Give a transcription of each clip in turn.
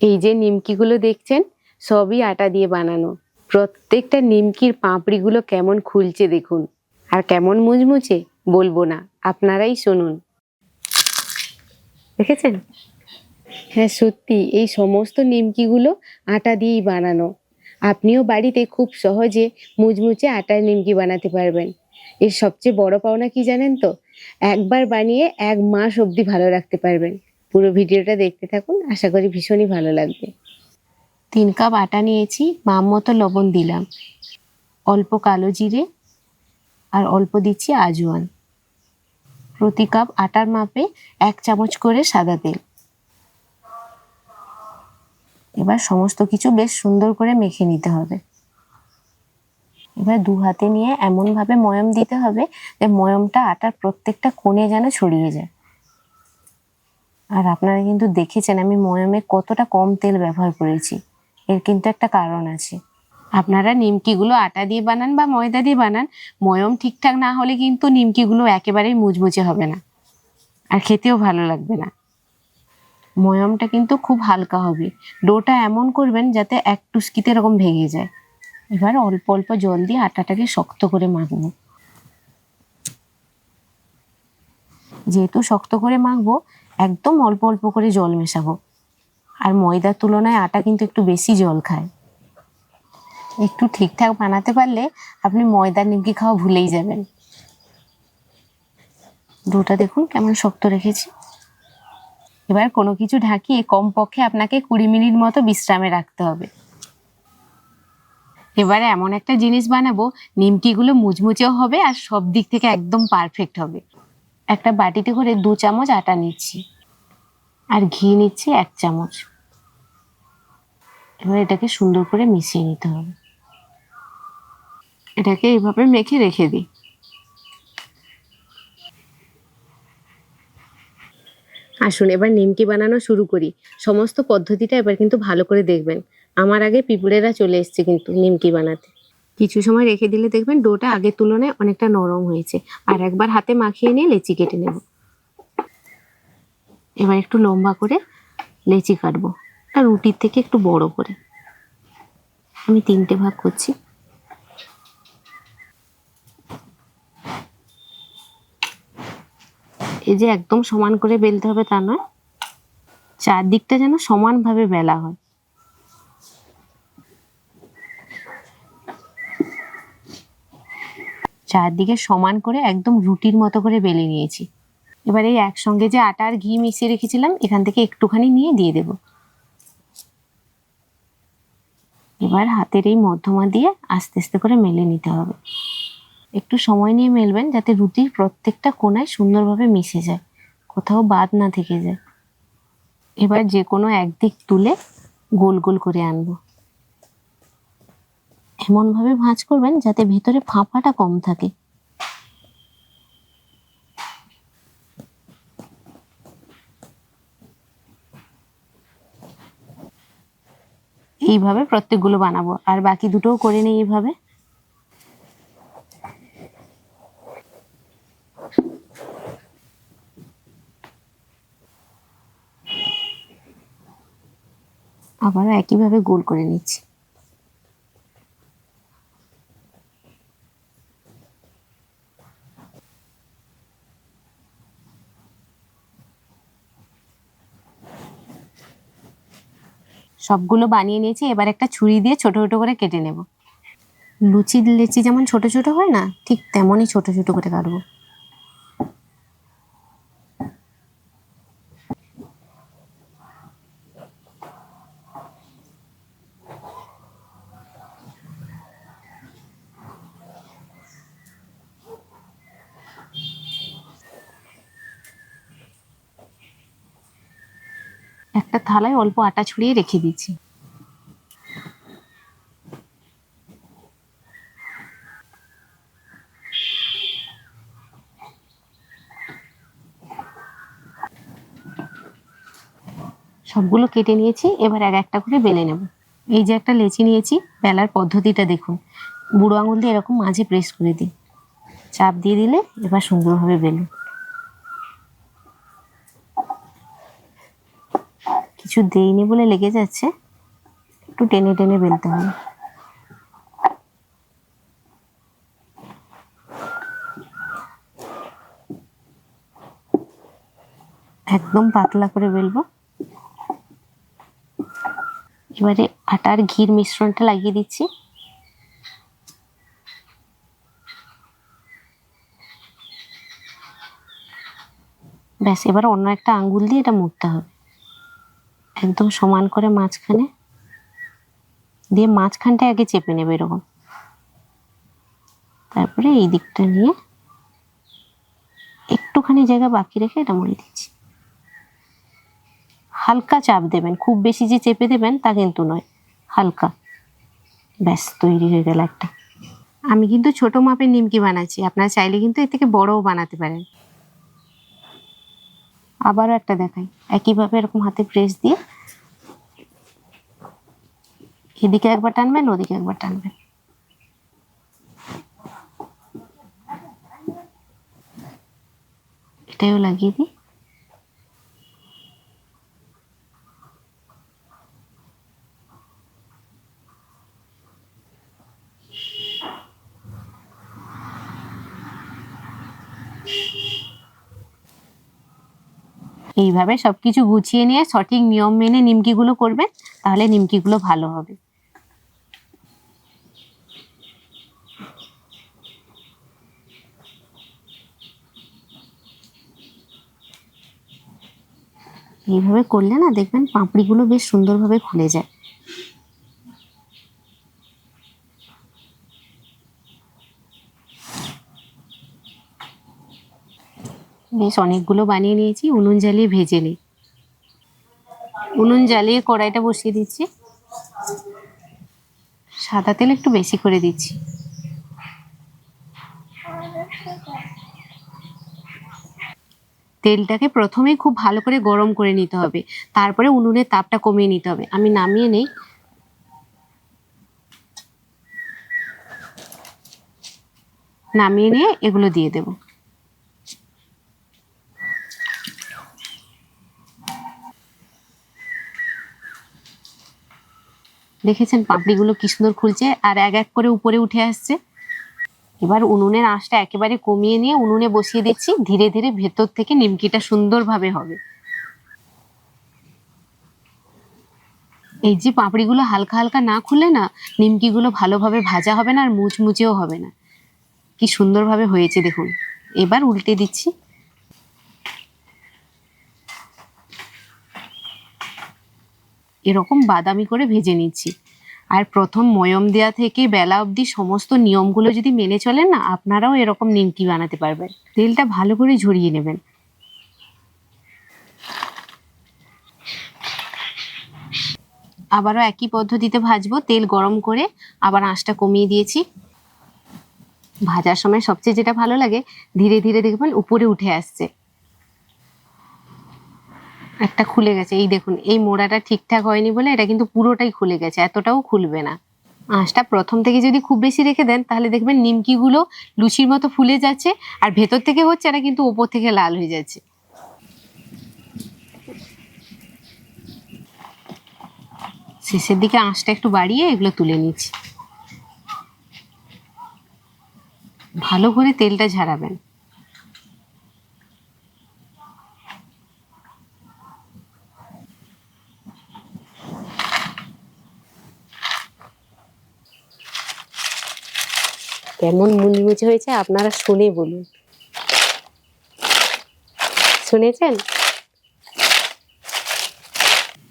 এই যে নিমকিগুলো দেখছেন, সবই আটা দিয়ে বানানো। প্রত্যেকটা নিমকির পাঁপড়িগুলো কেমন খুলছে দেখুন। আর কেমন মুচমুচে বলব না, আপনারাই শুনুন। দেখেছেন? হ্যাঁ সত্যি, এই সমস্ত নিমকিগুলো আটা দিয়েই বানানো। আপনিও বাড়িতে খুব সহজে মুচমুচে আটার নিমকি বানাতে পারবেন। এর সবচেয়ে বড় পাওনা কি জানেন তো? একবার বানিয়ে এক মাস অবধি ভালো রাখতে পারবেন। পুরো ভিডিওটা দেখতে থাকুন। আশা করি ভীষণই ভালো লাগবে। তিন কাপ আটা নিয়েছি মাম মতো লবণ দিলাম। অল্প কালো জিরে আর অল্প দিচ্ছি আজওয়ান। প্রতি কাপ আটার মাপে এক চামচ করে সাদা তেল। এবার সমস্ত কিছু বেশ সুন্দর করে মেখে নিতে হবে। এবার দু হাতে নিয়ে এমনভাবে ময়ম দিতে হবে যে ময়মটা আটার প্রত্যেকটা কোণে যেন ছড়িয়ে যায়। আর আপনারা কিন্তু দেখেছেন আমি ময়মে কতটা কম তেল ব্যবহার করেছি। এর কিন্তু একটা কারণ আছে। আপনারা নিমকিগুলো আটা দিয়ে বানান বা ময়দা দিয়ে বানান, ময়ম ঠিকঠাক না হলে কিন্তু নিমকিগুলো একেবারেই মুচমুচে হবে না। আর খেতেও ভালো লাগবে না। ময়মটা কিন্তু খুব হালকা হবে। ডোটা এমন করবেন যাতে এক টুসকিতে এরকম ভেঙে যায়। এবার অল্প অল্প জল দিয়ে আটাটাকে শক্ত করে মাখবো। যেহেতু শক্ত করে মাখবো, একদম অল্প অল্প করে জল মেশাবো। আর ময়দার তুলনায় আটা কিন্তু একটু বেশি জল খায়। একটু ঠিকঠাক বানাতে পারলে আপনি ময়দার নিমকি খাওয়া ভুলেই যাবেন। দুটা দেখুন কেমন শক্ত রেখেছি। এবার কোনো কিছু ঢাকিয়ে কমপক্ষে আপনাকে কুড়ি মিনিট মতো বিশ্রামে রাখতে হবে। এবারে এমন একটা জিনিস বানাবো, নিমকিগুলো মুচমুচেও হবে আর সব দিক থেকে একদম পারফেক্ট হবে। একটা বাটিতে করে দু চামচ আটা নিচ্ছি। আর ঘি নিচ্ছি এক চামচ। এবার এটাকে সুন্দর করে মিশিয়ে নিতে হবে। এটাকে এইভাবে মেখে রেখে দিই। আসুন, এবার নিমকি বানানো শুরু করি। সমস্ত পদ্ধতিটা এবার কিন্তু ভালো করে দেখবেন। আমার আগে পিঁপড়েরা চলে এসছে কিন্তু নিমকি বানাতে। কিছু সময় রেখে দিলে দেখবেন ডোটা আগের তুলনায় অনেকটা নরম হয়েছে। আর একবার হাতে মাখিয়ে নিয়ে লেচি কেটে নেব। এবার একটু লম্বা করে লেচি কাটবো আর রুটির থেকে একটু বড় করে। আমি তিনটে ভাগ করছি। এই যে একদম সমান করে বেলতে হবে তা নয়, চারদিকটা যেন সমানভাবে বেলা হয়। চারদিকে সমান করে একদম রুটির মতো করে বেলে নিয়েছি। এবার এই একসঙ্গে যে আটা আর ঘি মিশিয়ে রেখেছিলাম, এখান থেকে একটুখানি নিয়ে দিয়ে দেব। এবার হাতের এই মধ্যমা দিয়ে আস্তে আস্তে করে মেলে নিতে হবে। একটু সময় নিয়ে মেলবেন যাতে রুটির প্রত্যেকটা কোনায় সুন্দরভাবে মিশে যায়, কোথাও বাদ না থেকে যায়। এবার যে কোনো একদিক তুলে গোল গোল করে আনব। এমনভাবে ভাঁজ করবেন যাতে ভেতরে ফাঁপাটা কম থাকে। এইভাবে প্রত্যেকগুলো বানাবো। আর বাকি দুটোও করে নিই এইভাবে। আবারও একইভাবে গোল করে নিচ্ছি। সবগুলো বানিয়ে নিয়েছি, এবার একটা ছুরি দিয়ে ছোট ছোট করে কেটে নেব। লুচি, লেচি যেমন ছোট ছোট হয় না, ঠিক তেমনই ছোট ছোট করে কাটবো। একটা থালায় অল্প আটা ছড়িয়ে রেখে দিচ্ছি সবগুলো কেটে নিয়েছি, এবার এক একটা করে বেলে নেব। এই যে একটা লেচি নিয়েছি, বেলার পদ্ধতিটা দেখুন। বুড়ো আঙুল দিয়ে এরকম মাঝে প্রেস করে দিই। চাপ দিয়ে দিলে এবার সুন্দরভাবে বেলুন। কিছু দেইনি বলে লেগে যাচ্ছে। একটু টেনে টেনে বেলতে হবে। একদম পাতলা করে বেলবো। এবারে আটার ঘির মিশ্রণটা লাগিয়ে দিচ্ছি। ব্যাস, এবার অন্য একটা আঙ্গুল দিয়ে এটা মুড়তে হবে। একদম সমান করে মাঝখানে দিয়ে মাঝখানটা আগে চেপে নেবে এরকম। তারপরে এই দিকটা নিয়ে একটুখানি জায়গা বাকি রেখে এটা মুড়ে দিচ্ছি। হালকা চাপ দেবেন, খুব বেশি যে চেপে দেবেন তা কিন্তু নয়, হালকা। ব্যাস, তৈরি হয়ে গেল একটা। আমি কিন্তু ছোট মাপের নিমকি বানাচ্ছি, আপনারা চাইলে কিন্তু এর থেকে বড়ও বানাতে পারেন। আবারও একটা দেখাই। একইভাবে এরকম হাতে প্রেস দিয়ে এদিকে একবার টানবেন, ওদিকে একবার টানবেন। এটাও লাগিয়ে দিই। এইভাবে সব কিছু গুছিয়ে নিয়ে সঠিক নিয়ম মেনে নিমকিগুলো করবেন তাহলে নিমকিগুলো ভালো হবে। এইভাবে করলে না দেখবেন পাঁপড়িগুলো বেশ সুন্দরভাবে খুলে যায়। বেশ অনেকগুলো বানিয়ে নিয়েছি। উনুন জ্বালিয়ে ভেজে নিই। উনুন জ্বালিয়ে কড়াইটা বসিয়ে দিচ্ছি। সাদা তেল একটু বেশি করে দিচ্ছি। তেলটাকে প্রথমেই খুব ভালো করে গরম করে নিতে হবে। তারপরে উনুনের তাপটা কমিয়ে নিতে হবে। আমি নামিয়ে নেই। নামিয়ে নিয়ে এগুলো দিয়ে দেবো। দেখেছেন পাপড়িগুলো কি সুন্দর খুলছে? আর এক এক করে উপরে উঠে আসছে। এবার উনুনের আঁচটা একেবারে কমিয়ে নিয়ে উনুনে বসিয়ে দিচ্ছি। ধীরে ধীরে ভেতর থেকে নিমকিটা সুন্দরভাবে হবে। এই যে পাপড়িগুলো হালকা হালকা না খুলে না, নিমকিগুলো ভালোভাবে ভাজা হবে না আর মুচমুচেও হবে না। কি সুন্দরভাবে হয়েছে দেখুন। এবার উল্টে দিচ্ছি। এরকম বাদামি করে ভেজে নিচ্ছি। আর প্রথম ময়ম দেওয়া থেকে বেলা অবধি সমস্ত নিয়মগুলো যদি মেনে চলেন না, আপনারাও এরকম নিমকি বানাতে পারবেন। তেলটা ভালো করে ঝরিয়ে নেবেন। আবারও একই পদ্ধতিতে ভাজবো। তেল গরম করে আবার আঁচটা কমিয়ে দিয়েছি। ভাজার সময় সবচেয়ে যেটা ভালো লাগে, ধীরে ধীরে দেখবেন উপরে উঠে আসছে। একটা খুলে গেছে। এই দেখুন, এই মোড়াটা ঠিকঠাক হয়নি বলে এটা কিন্তু পুরোটাই খুলে গেছে, এতটাও খুলবে না। আঁশটা প্রথম থেকে যদি খুব বেশি রেখে দেন, তাহলে দেখবেন নিমকিগুলো লুচির মতো ফুলে যাচ্ছে, আর ভেতর থেকে হচ্ছে না কিন্তু ওপর থেকে লাল হয়ে যাচ্ছে। শেষের দিকে আঁশটা একটু বাড়িয়ে এগুলো তুলে নিচ্ছি। ভালো করে তেলটা ঝাড়াবেন। কেমন মুচমুচে হয়েছে আপনারা শুনে বলুন। শুনেছেন?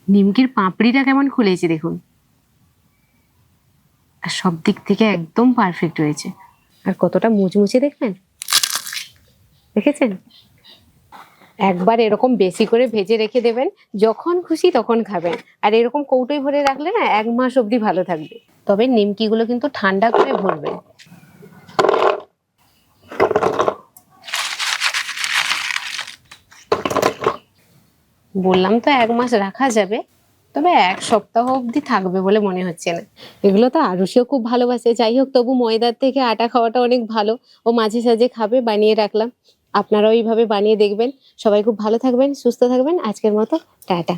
নিমকির পাপড়িটা কেমন খুলেছে দেখুন। আর সব দিক থেকে একদম পারফেক্ট হয়েছে। আর কতটা মুচমুচে দেখবেন দেখেছেন? একবার এরকম বেশি করে ভেজে রেখে দেবেন যখন খুশি তখন খাবেন। আর এরকম কৌটোই ভরে রাখলে না এক মাস অবধি ভালো থাকবে। তবে নিমকিগুলো কিন্তু ঠান্ডা করে ভরবেন। বললাম তো এক মাস রাখা যাবে, তবে এক সপ্তাহ অবধি থাকবে বলে মনে হচ্ছে না। এগুলো তো আরুষিও খুব ভালোবাসে। যাই হোক, তবু ময়দার থেকে আটা খাওয়াটা অনেক ভালো। ও মাঝে সাঝে খাবে, বানিয়ে রাখলাম। আপনারাও এইভাবে বানিয়ে দেখবেন। সবাই খুব ভালো থাকবেন, সুস্থ থাকবেন। আজকের মতো, টাটা।